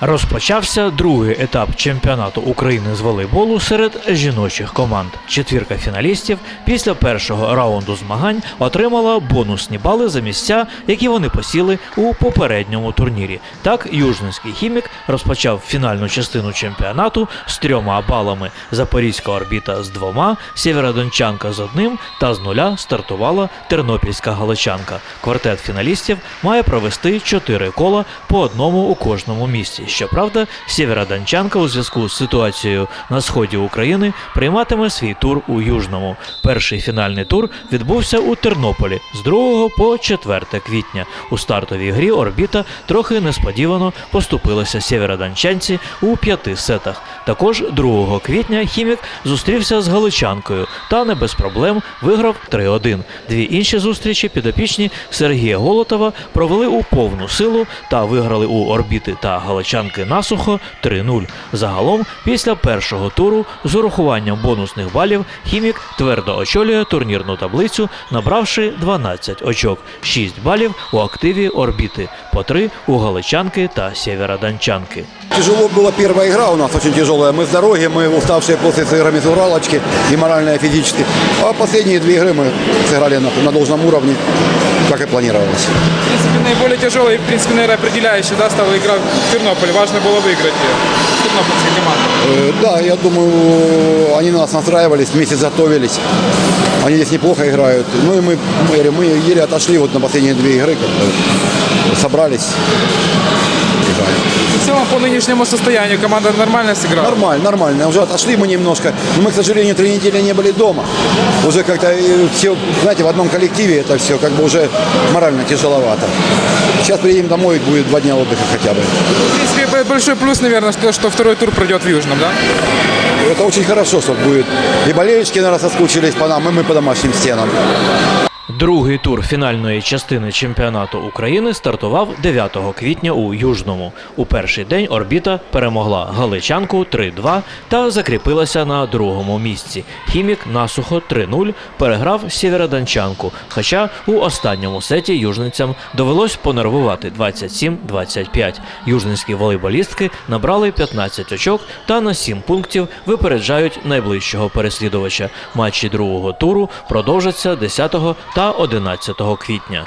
Розпочався другий етап чемпіонату України з волейболу серед жіночих команд. Четвірка фіналістів після першого раунду змагань отримала бонусні бали за місця, які вони посіли у попередньому турнірі. Так, Южненський хімік розпочав фінальну частину чемпіонату з трьома балами. Запорізька орбіта з двома, Сєвєродончанка з одним та з нуля стартувала Тернопільська галичанка. Квартет фіналістів має провести чотири кола по одному у кожному місці. Щоправда, Сєвєродончанка у зв'язку з ситуацією на сході України прийматиме свій тур у Южному. Перший фінальний тур відбувся у Тернополі з 2 по 4 квітня. У стартовій грі орбіта трохи несподівано поступилася сєвєродончанці у п'яти сетах. Також 2 квітня хімік зустрівся з галичанкою та не без проблем виграв 3-1. Дві інші зустрічі підопічні Сергія Голотова провели у повну силу та виграли у орбіти та галичанки насухо 3-0. Загалом, після першого туру з урахуванням бонусних балів, хімік твердо очолює турнірну таблицю, набравши 12 очок, 6 балів у активі орбіти, по 3 у галичанки та сєвєродончанки. Тяжело была первая игра у нас, очень тяжелая. Мы с дороги, мы уставшие после с играми с Уралочки, и морально, и физически. А последние две игры мы сыграли на, на должном уровне, как и планировалось. В принципе, наиболее тяжелой и, в принципе, наверное, определяющей да, стала игра в Тернополе. Важно было выиграть ее. Тернопольская команда. Э, Да, я думаю, они на нас настраивались, месяц готовились. Они здесь неплохо играют. Ну и мы, мы, говорю, мы еле отошли вот на последние две игры, как-то собрались. В целом, по нынешнему состоянию команда нормально сыграла. Нормально, нормально. Уже отошли мы немножко. Но мы, к сожалению, три недели не были дома. Уже как-то все, знаете, в одном коллективе это все как бы уже морально тяжеловато. Сейчас приедем домой, будет два дня отдыха хотя бы. В принципе, большой плюс, наверное, что, что второй тур пройдет в Южном, да? Это очень хорошо, что будет. И болельщики, наверное, соскучились по нам, и мы по домашним стенам. Другий тур фінальної частини чемпіонату України стартував 9 квітня у Южному. У перший день орбіта перемогла Галичанку 3-2 та закріпилася на другому місці. Хімік насухо 3-0 переграв Сєвєродончанку, хоча у останньому сеті южницям довелось понервувати 27-25. Южницькі волейболістки набрали 15 очок та на 7 пунктів випереджають найближчого переслідувача. Матчі другого туру продовжаться 10 та 11 квітня.